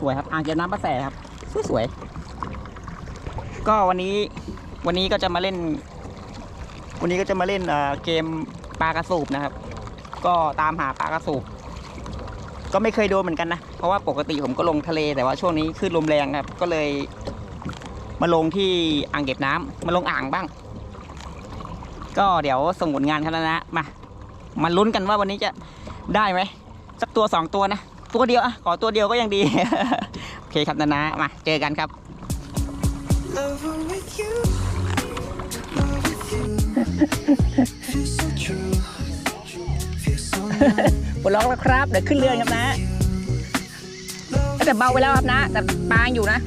สวยครับอ่างเก็บน้ำประแสครับสวยๆก็วันนี้วันนี้ก็จะมาเล่น วันนี้ก็จะมาเล่นเกมปลากระสูบนะครับ ก็ตามหาปลากระสูบก็ไม่เคยโดนเหมือนกันนะ เพราะว่าปกติผมก็ลงทะเลแต่ว่าช่วงนี้คลื่นลมแรงครับ ก็เลยมาลงที่อ่างเก็บน้ำมาลงอ่างบ้าง ก็เดี๋ยวส่งผลงานครับนะมามาลุ้นกันว่าวันนี้จะได้ไหมสักตัวสองตัวนะ ตัวเดียวอะขอตัวเดียวก็ยังดี โอเคครับนะนะมาเจอกันครับ ปลดล็อกแล้วครับ เดี๋ยวขึ้นเรือครับนะ แต่เบาไปแล้วครับนะ แต่ปางอยู่นะ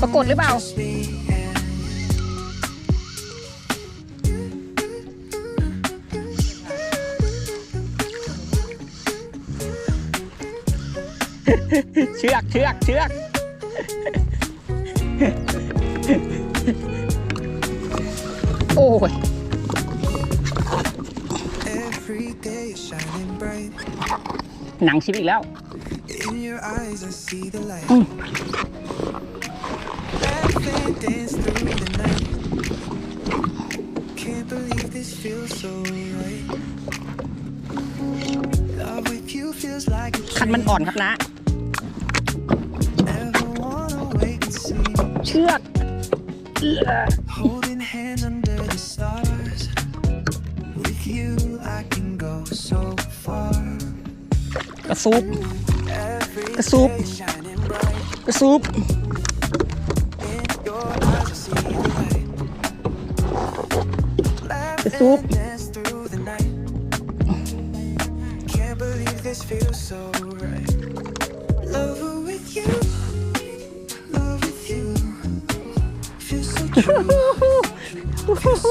ปรากฏหรือเปล่า เชือกเชือกเชือกโอ้ย every day is shining bright. หนังชิปอีกแล้ว In your eyes, I see the light. Mm. Laugh and dance through the night. Can't believe this feels so right. Love with you feels like a คันมัน dream. อ่อนครับนะ see. เชือก Holding hands under the stars. With you, I can go so far. กระซุบ Every Cái súp. day shining bright. กระซุบ In your eyes, I see the light. Laugh Cái súp. and dance through the night. Can't believe this feels so right. Lover with you,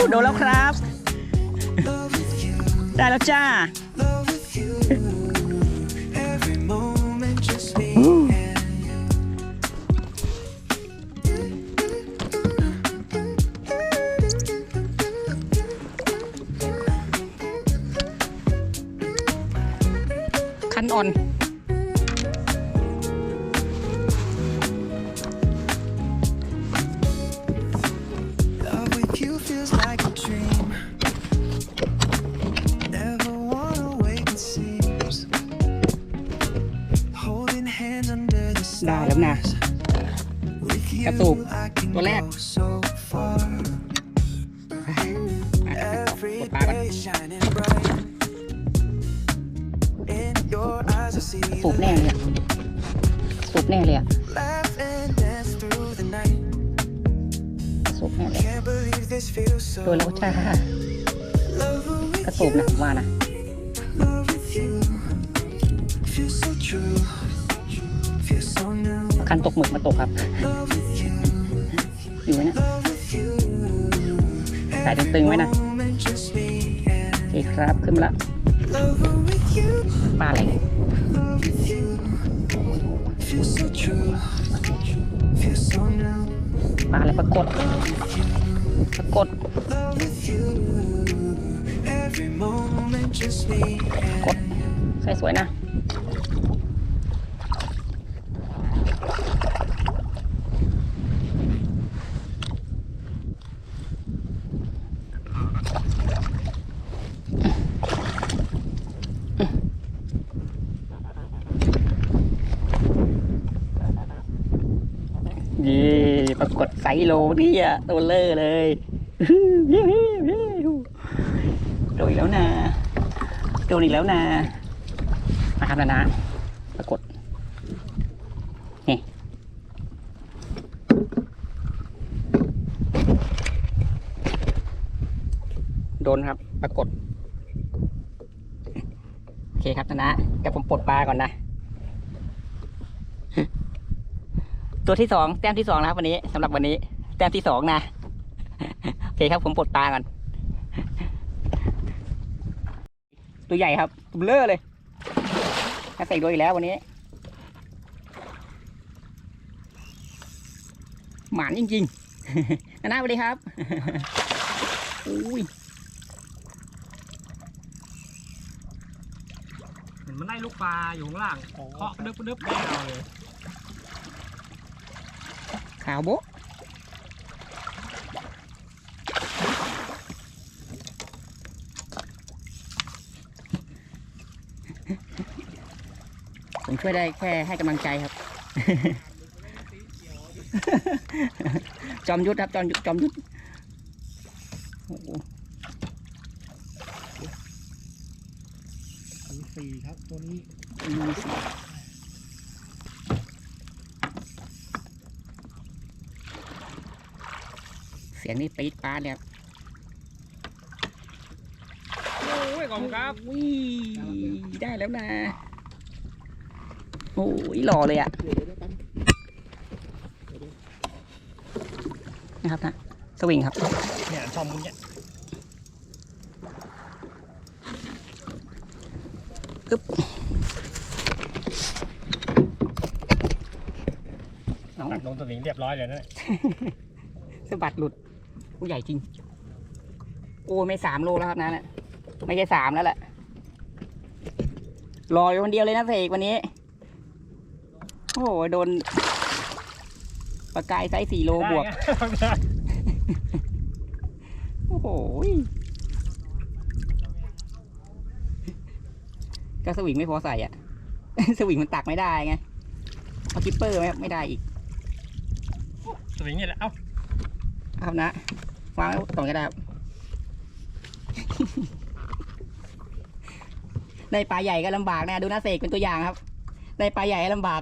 โดนแล้วครับ ได้แล้วจ้าคันอ่อน แล้นะกระตุกตัวแรกกดปลากันสูบแน่เลยอะสูบแน่เลยอะสูบแน่เลยตัวรล้จ้ากระสูบนะผมว่านะ การตกหมึกมาตกครับ อยู่ไหมนะสายตึงๆไว้นะโอเคครับขึ้นมาละปลาอะไรปลาอะไรปรากดปรากดกดใส่สวยนะ ย่ปรากฏไซโลนี่อะตัวเลอร์เลยโดนอีกแล้วนะโดนอีกแล้วนะมาครับนะนะปรากฏนี่โดนครับ ปรากฏ เคครับนะนะเดี๋ยวผมปลดปลาก่อนนะ ตัวที่สองแต้มที่สองนะครับวันนี้สำหรับวันนี้ แต้มที่สองนะโอเคครับผมปลดปลาก่อน ตัวใหญ่ครับตัวเบลอเลยถ้าใส่ด้วยอีกแล้ววันนี้หมานจริงๆนานาสวัสดีครับอุ้ย เห็นมันไล่ลู กปลาอยู่ข้างล่างเคาะดึ๊บดึบได้เอาเลยขาวโบ๊ะผมช่วยได้แค่ให้กำลังใจครับ จอมยุทธครับ จอมยุทธจอมยุทธโอ้โห สีสี่ครับ ตัวนี้มีสิเสียงนี่ปี๊ดป้าดเลยครับโอ้ยขอบคุณครับวิได้แล้วนะ โอ้ยหล่อเลยอะเดี๋ยวเดี๋ยวแป๊บนะครับนะสวิงครับ เนี่ยชอมมึงเนี่ย น้องตัดลงสวิงเรียบร้อยเลยนะ สะบัดหลุดผู้ใหญ่จริง โอ้ไม่สามโลแล้วครับนะน่ะไม่ใช่สามแล้วแหละรออยู่คนเดียวเลยนะเสกวันนี้ โอ้โหโดนปลากายไซส์สี่โลบวกได้ไงโอ้โห ก็สวิงไม่พอใส่อะสวิงมันตักไม่ได้ไงเอากิปเปอร์ไม่ไม่ได้อีก สวิงนี่แหละ เอ้าครับนะวางไว้ก่อนก็ได้ครับ ได้ปลาใหญ่ก็ลำบากนะ ดูนะเสกเป็นตัวอย่างครับ ได้ปลาใหญ่ก็ลำบาก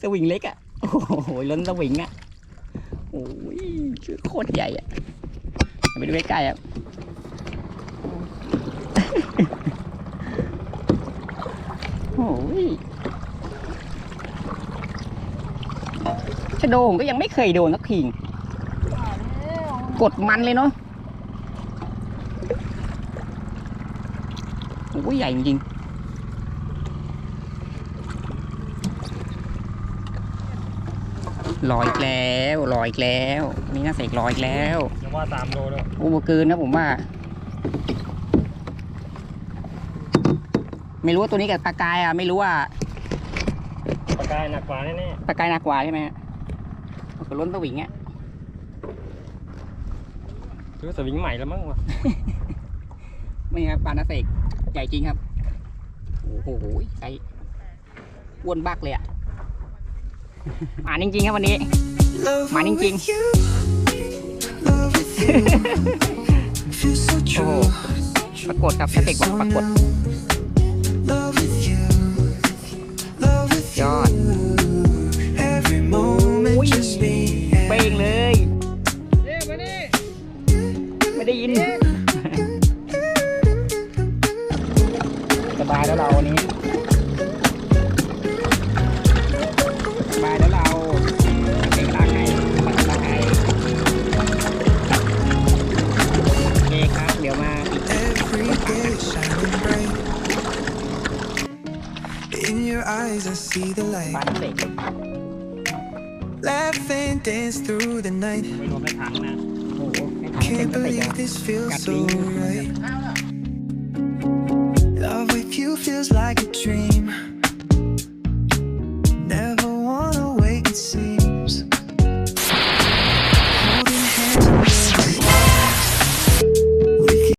สวิงเล็กอะ โอ้โหล้นสวิงอะ โอ้ยโคตรใหญ่อะเอาไปดูใกล้ๆอะ โอ้ยชะโดผมก็ยังไม่เคยโดนสักทีกดมันเลยเนาะโอ้ยใหญ่จริงๆลอยอีกแล้วลอยอีกแล้วนี่น่าเสกลอยอีกแล้วยังว่าสามโลด้วยโอ้โหเกินนะผมว่า ไม่รู้ว่าตัวนี้กับปลากายอะไม่รู้ว่าปากกายหนักกว่าแน่ปลากายหนักกว่าใช่ไหมฮะก็ล้นสวิงอะๆซื้อสวิงใหม่แล้วมั้งวะไม่ครับปลานาเสกใหญ่จริงครับโอ้โหไซส์อ้วนบักเลยอะอ่านจริงๆครับวันนี้ Love Mà ninh chinh. with you. Love with you. Feels so true. ปรากฏกับนาเสกบอกปรากฏ Love เป้ง and เลยเอ๊ะมานี่ไม่ได้ยิน สบายแล้วเราวันนี้ สบายแล้วเราเก่งล้างให้ล้างให้โอเคครับ เดี๋ยวมาอีก every day shining bright. In your eyes, I see the ปลา light. น้ำเสก Laugh and dance through the night. Can't believe this feels so right. Love with you feels like a dream.